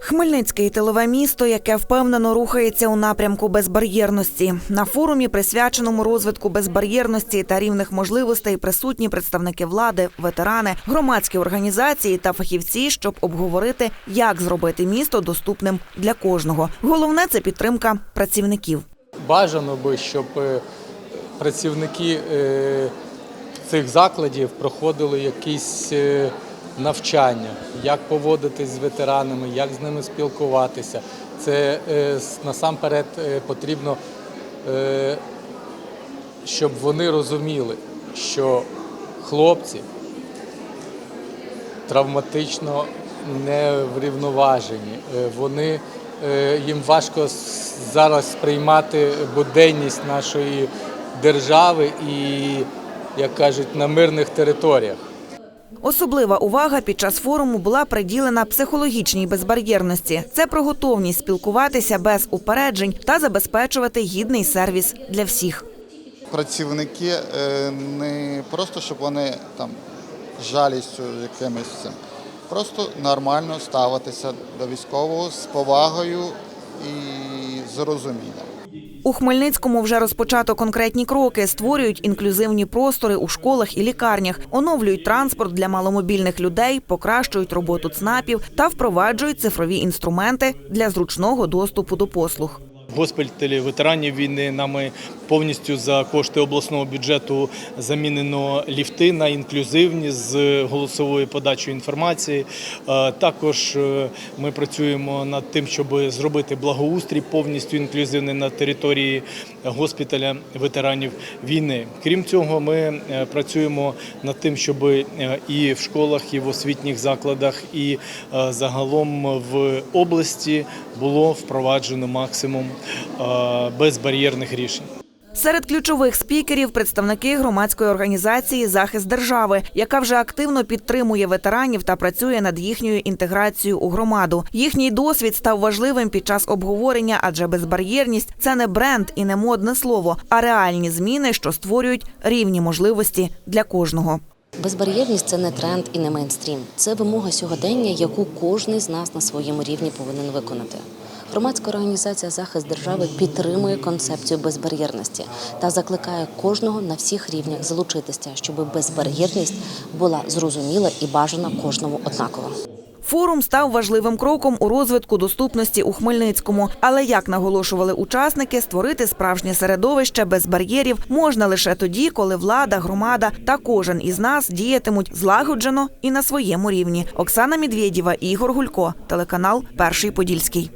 Хмельницький тилове місто, яке впевнено рухається у напрямку безбар'єрності. На форумі, присвяченому розвитку безбар'єрності та рівних можливостей, присутні представники влади, ветерани, громадські організації та фахівці, щоб обговорити, як зробити місто доступним для кожного. Головне це підтримка працівників. Бажано би, щоб е, працівники е, цих закладів проходили якісь е, навчання, як поводитись з ветеранами, як з ними спілкуватися. Це е, насамперед е, потрібно, е, щоб вони розуміли, що хлопці травматично не врівноважені. Вони їм важко зараз сприймати буденність нашої держави і, як кажуть, на мирних територіях. Особлива увага під час форуму була приділена психологічній безбар'єрності. Це про готовність спілкуватися без упереджень та забезпечувати гідний сервіс для всіх. працівники е, не просто, щоб вони там жалістю якимось цим, просто нормально ставитися до військового з повагою і з розумінням. У Хмельницькому вже розпочато конкретні кроки, створюють інклюзивні простори у школах і лікарнях, оновлюють транспорт для маломобільних людей, покращують роботу ЦНАПів та впроваджують цифрові інструменти для зручного доступу до послуг. Госпіталі ветеранів війни нами повністю за кошти обласного бюджету замінено ліфти на інклюзивні з голосовою подачою інформації. Е, Також е, ми працюємо над тим, щоб зробити благоустрій повністю інклюзивний на території госпіталя ветеранів війни. Крім цього, ми е, працюємо над тим, щоб і в школах, і в освітніх закладах, і загалом в області було впроваджено максимум безбар'єрних рішень. Серед ключових спікерів представники громадської організації Захист держави, яка вже активно підтримує ветеранів та працює над їхньою інтеграцією у громаду. Їхній досвід став важливим під час обговорення, адже безбар'єрність це не бренд і не модне слово, а реальні зміни, що створюють рівні можливості для кожного. Безбар'єрність це не тренд і не мейнстрім. Це вимога сьогодення, яку кожен з нас на своєму рівні повинен виконати. Громадська організація захист держави підтримує концепцію безбар'єрності та закликає кожного на всіх рівнях залучитися, щоб безбар'єрність була зрозуміла і бажана кожному однаково. Форум став важливим кроком у розвитку доступності у Хмельницькому. Але як наголошували учасники, створити справжнє середовище без бар'єрів можна лише тоді, коли влада, громада та кожен із нас діятимуть злагоджено і на своєму рівні. Оксана Медведєва, Ігор Гулько, телеканал Перший Подільський.